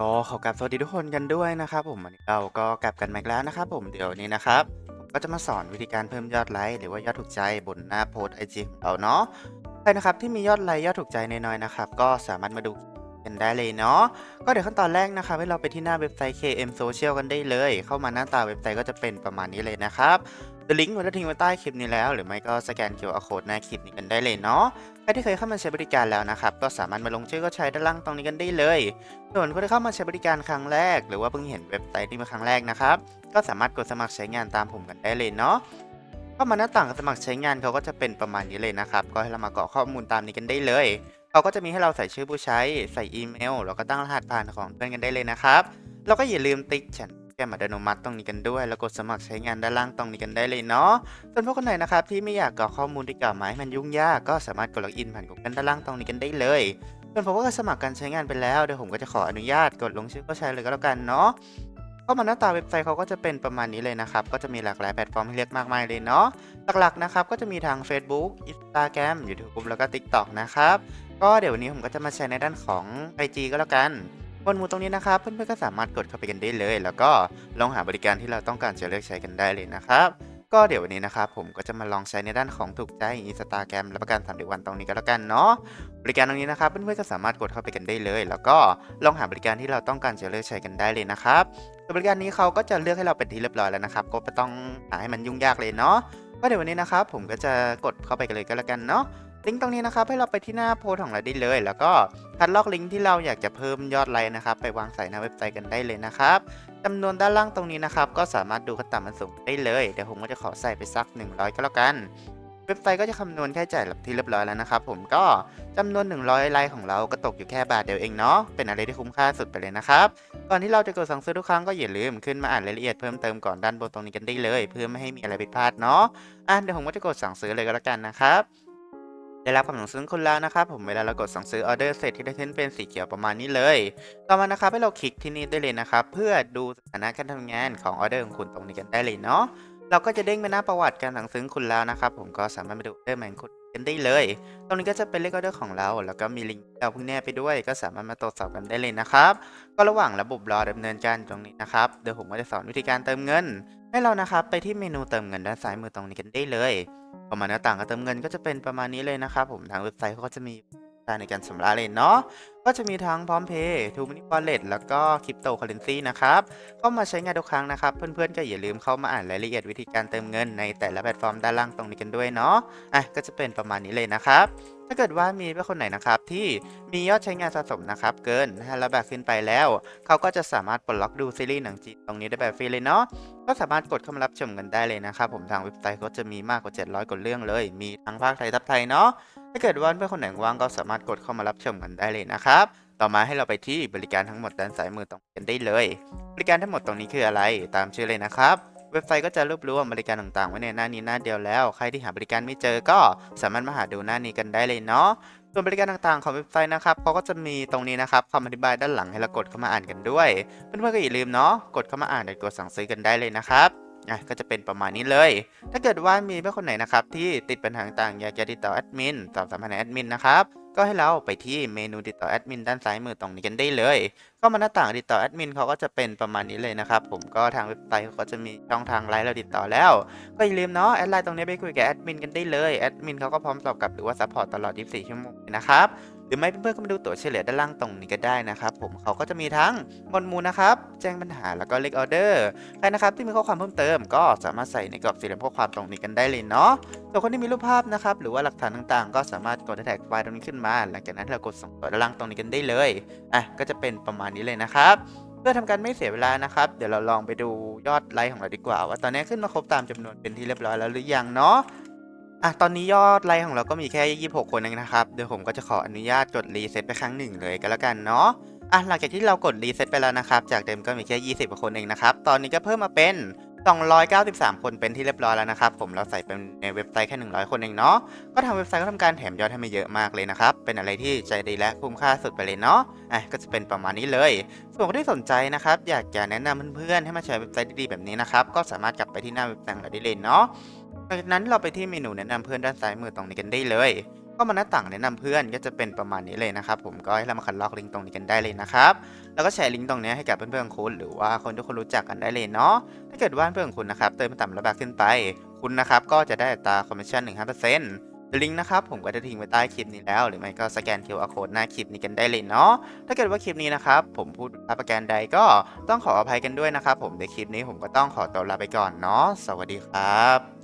ก็ขอกราบสวัสดีทุกคนกันด้วยนะครับผมวันนี้เราก็กลับกันมาอีกแล้วนะครับผมเดี๋ยวนี้นะครับผมก็จะมาสอนวิธีการเพิ่มยอดไลค์หรือว่ายอดถูกใจบนหน้าโพสไอจีของเราเนาะใครนะครับที่มียอดไลค์ยอดถูกใจน้อยๆนะครับก็สามารถมาดูกันได้เลยเนาะก็เดี๋ยวขั้นตอนแรกนะครับให้เราไปที่หน้าเว็บไซต์ KM Social กันได้เลย เข้ามาหน้าตาเว็บไซต์ก็จะเป็นประมาณนี้เลยนะครับ ลิงก์ไว้ทิ้งไว้ใต้คลิปนี้แล้ว หรือไม่ก็สแกน QR Code หน้าคลิปนี้กันได้เลยเนาะใครที่เคยเข้ามาใช้บริการแล้วนะครับ ก็สามารถมาลงชื่อก็ใช้ด้านล่างตรงนี้กันได้เลยส่วนคนที่เข้ามาใช้บริการครั้งแรก หรือว่าเพิ่งเห็นเว็บไซต์นี้มาครั้งแรกนะครับ ก็สามารถกดสมัครใช้งานตามผมกันได้เลยเนาะเข้ามาหน้าต่างสมัครใช้งานเขาก็จะเป็นประมาณนี้เลยนะครับ ก็ให้เรามากรอกข้อมูลตามนี้กันได้เลยเขาก็จะมีให้เราใส่ชื่อผู้ใช้ ใส่อีเมล แล้วก็ตั้งรหัสผ่านของเพื่อนกันได้เลยนะครับ แล้วก็อย่าลืมติ๊กฉัน แกมอัตโนมัติตรงนี้กันด้วย แล้วกดสมัครใช้งานด้านล่างตรงนี้กันได้เลยเนาะส่วนพวกคนไหนนะครับที่ไม่อยากกรอกข้อมูลที่กล่าวมาให้มันยุ่งยากก็สามารถกดล็อกอินผ่าน Google ด้านล่างตรงนี้กันได้เลยส่วนผมก็สมัครการใช้งานไปแล้วเดี๋ยวผมก็จะขออนุญาตกดลงชื่อก็ใช้เลยก็แล้วกันเนาะข้ามาหน้าตาเว็บไซต์เขาก็จะเป็นประมาณนี้เลยนะครับ ก็จะมีหลากหลายแพลตฟอร์มให้เลือกมากมายเลยเนาะ หลักๆนะครับก็จะมีทาง Facebook Instagram YouTube แล้วก็ TikTok นะครับ ก็เดี๋ยววันนี้ผมก็จะมาแชร์ในด้านของ IG ก็แล้วกัน บนมู่ตรงนี้นะครับเพื่อนๆก็สามารถกดเข้าไปกันได้เลย แล้วก็ลองหาบริการที่เราต้องการจะเลือกใช้กันได้เลยนะครับก็เดี๋ยววันนี้นะครับผมก็จะมาลองใช้ในด้านของถูกใจ Instagram และประกัน30วันตรงนี้ก็แล้วกันเนาะบริการตรงนี้นะครับเพื่อนๆก็สามารถกดเข้าไปกันได้เลย แล้วก็ลองหาบริการที่เราต้องการจะเลือกใช้กันได้เลยนะครับส่วบริการนี้เขาก็จะเลือกให้เราเป็นที่เรียบร้อยแล้วนะครับ ก็ไม่ต้องหาให้มันยุ่งยากเลยเนาะก็เดี๋ยววันนี้นะครับผมก็จะกดเข้าไปกันเลยก็แล้วกันเนาะ ลิงก์ตรงนี้นะครับให้เราไปที่หน้าโพสของเราได้เลย แล้วก็คัดลอกลิงก์ที่เราอยากจะเพิ่มยอดไลค์นะครับ ไปวางใส่หน้าเว็บไซต์กันได้เลยนะครับจำนวนด้านล่างตรงนี้นะครับ ก็สามารถดูขั้นต่ำมันสูงได้เลยเดี๋ยวผมก็จะขอใส่ไปสัก 100 ก็แล้วกัน เว็บไซต์ก็จะคำนวณค่าใช้จ่ายที่เรียบร้อยแล้วนะครับผมก็จำนวน 100ไลค์ของเราก็ตกอยู่แค่บาทเดียวเองเนาะเป็นอะไรที่คุ้มค่าสุดไปเลยนะครับก่อนที่เราจะกดสั่งซื้อทุกครั้งก็อย่าลืมขึ้นมาอ่านรายละเอียดเพิ่มเติมก่อนด้านบนตรงนี้กันได้เลย เพื่อไม่ให้มีอะไรผิดพลาดเนาะอะเดี๋ยวผมก็จะกดสั่งซื้อเลยก็แล้วกันนะครับ ได้รับคำสั่งซื้อคุณแล้วนะครับผมเวลาเรากดสั่งซื้อออเดอร์เสร็จที่ได้ขึ้นเป็นสีเขียวประมาณนี้เลย ต่อมานะครับให้เราคลิกที่นี่ได้เลยนะครับเพื่อดูสถานะการทำงานของออเดอร์ของคุณตรงนี้กันได้เลยเนาะเราก็จะเด้งไปหน้าประวัติการสั่งซื้อคุณแล้วนะครับผมก็สามารถไปดูออเดอร์แมนคุณกันได้เลย ตรงนี้ก็จะเป็นเลขออเดอร์ของเรา แล้วก็มีลิงก์เราเพิ่งแนบไปด้วย ก็สามารถมาตรวจสอบกันได้เลยนะครับ ก็ระหว่างระบบรอดำเนินการตรงนี้นะครับ เดี๋ยวผมก็จะสอนวิธีการเติมเงิน ให้เรานะครับไปที่เมนูเติมเงินด้านซ้ายมือตรงนี้กันได้เลยพอมาหน้าต่างการเติมเงินก็จะเป็นประมาณนี้เลยนะครับผมทางเว็บไซต์เขาก็จะมีการในการชำระเลยเนาะ ก็จะมีทั้งพร้อมเพย์ทูมินิวอลเล็ตแล้วก็คริปโตเคอเรนซีนะครับ เข้ามาใช้งานทุกครั้งนะครับ เพื่อนๆก็อย่าลืมเข้ามาอ่านรายละเอียดวิธีการเติมเงินในแต่ละแพลตฟอร์มด้านล่างตรงนี้กันด้วยเนาะ อะก็จะเป็นประมาณนี้เลยนะครับ ถ้าเกิดว่ามีเพื่อนคนไหนนะครับที่มียอดใช้งานสะสมนะครับเกิน500บาทขึ้นไปแล้ว เขาก็จะสามารถปลดล็อกดูซีรีส์หนังจีนตรงนี้ได้แบบฟรีเลยเนาะก็สามารถกดเข้ามารับชมกันได้เลยนะครับผมทางเว็บไซต์ก็จะมีมากกว่า 700กว่าเรื่องเลย มีทั้งภาคไทยทับไทยเนาะถ้าเกิดว่าเพื่อนคนไหนว่างก็สามารถกดเข้ามารับชมกันได้เลยนะครับต่อมาให้เราไปที่บริการทั้งหมดด้านซ้ายมือตรงกันได้เลย บริการทั้งหมดตรงนี้คืออะไรตามชื่อเลยนะครับ เว็บไซต์ก็จะรวบรวมบริการต่างๆ ไว้ในหน้านี้หน้าเดียวแล้ว ใครที่หาบริการไม่เจอก็สามารถมาหาดูหน้านี้กันได้เลยเนาะส่วนบริการต่างๆของเว็บไซต์นะครับเขาก็จะมีตรงนี้นะครับคำอธิบายด้านหลังให้เรากดเข้ามาอ่านกันด้วย เพื่อนๆก็อย่าลืมเนาะกดเข้ามาอ่านเดี๋ยวกดสั่งซื้อกันได้เลยนะครับอะก็จะเป็นประมาณนี้เลย ถ้าเกิดว่ามีเพื่อนคนไหนนะครับที่ติดปัญหาต่างๆอยากจะติดต่อแอดมินสอบถามผ่าแอดมินนะครับ ก็ให้เราไปที่เมนูติดต่อแอดมินด้านซ้ายมือตรงนี้กันได้เลยก็มาหน้าต่างติดต่อแอดมินเขาก็จะเป็นประมาณนี้เลยนะครับผมก็ทางเว็บไซต์เขาก็จะมีช่องทางไลน์เราติดต่อแล้ว ก็อย่าลืมเนาะแอดไลน์ตรงนี้ไปคุยกับแอดมินกันได้เลยแอดมินเขาก็พร้อมตอบกลับหรือว่าซัพพอร์ตตลอด 24 ชั่วโมงนะครับ หรือไม่เพื่อนๆก็มาดูตัวเฉลี่ยด้านล่างตรงนี้ก็ได้นะครับ ผมเขาก็จะมีทั้งหมวดหมู่นะครับ แจ้งปัญหาแล้วก็เลขออเดอร์ใครนะครับที่มีข้อความเพิ่มเติม ก็สามารถใส่ในกรอบสี่เหลี่ยมข้อความตรงนี้กันได้เลยเนาะส่วนคนที่มีรูปภาพนะครับหรือว่าหลักฐานต่างๆ ก็สามารถกดแท็กไฟล์ตรงนี้ขึ้นมา หลังจากนั้นเรากดส่งต่อด้านล่างตรงนี้กันได้เลยอะก็จะเป็นประมาณนี้เลยนะครับเพื่อทำการไม่เสียเวลานะครับ เดี๋ยวเราลองไปดูยอดไลค์ของเราดีกว่า ว่าตอนนี้ขึ้นมาครบตามจำนวนเป็นที่เรียบร้อยแล้วหรือยังเนาะ อะตอนนี้ยอดไลค์ของเราก็มีแค่ 26 คนเองนะครับเดี๋ยวผมก็จะขออนุญาตกดรีเซ็ตไปครั้งหนึ่งเลยก็แล้วกันเนาะอะหลังจากที่เรากดรีเซ็ตไปแล้วนะครับ จากเดิมก็มีแค่ 20กว่าคนเองนะครับ ตอนนี้ก็เพิ่มมาเป็น 293 คนเป็นที่เรียบร้อยแล้วนะครับ ผมเราใส่เป็นในเว็บไซต์แค่ 100 คนเองเนาะ ก็ทางเว็บไซต์ก็ทำการแถมยอดให้มาเยอะมากเลยนะครับ เป็นอะไรที่ใจดีและคุ้มค่าสุดไปเลยเนาะ อะก็จะเป็นประมาณนี้เลย ส่วนคนที่สนใจนะครับ อยากจะแนะนำเพื่อนๆให้มาใช้เว็บไซต์ดีๆแบบนี้นะครับ ก็สามารถกลับไปที่หน้าเว็บไซต์ของเราได้เลยเนาะ จากนั้นเราไปที่เมนูแนะนำเพื่อนด้านซ้ายมือตรงนี้กันได้เลย ก็มาหน้าต่างแนะนำเพื่อนก็จะเป็นประมาณนี้เลยนะครับผมก็ให้เรามาคัดลอกลิงก์ตรงนี้กันได้เลยนะครับแล้วก็แชร์ลิงก์ตรงนี้ให้กับเพื่อนๆของคุณหรือว่าคนที่คุณรู้จักกันได้เลยเนาะถ้าเกิดว่าเพื่อนของคุณนะครับเติมต่ำระบาทขึ้นไป คุณนะครับก็จะได้ตาคอมมิชชั่น1 5%ลิงก์นะครับผมก็จะทิ้งไว้ใต้คลิปนี้แล้ว หรือไม่ก็สแกน QR code หน้าคลิปนี้กันได้เลยเนาะถ้าเกิดว่าคลิปนี้นะครับผมพูดผิดประการใดก็ต้องขออภัยกันด้วยนะครับผมในคลิปนี้ผมก็ต้องขอตัวลาไปก่อนเนาะสวัสดีครับ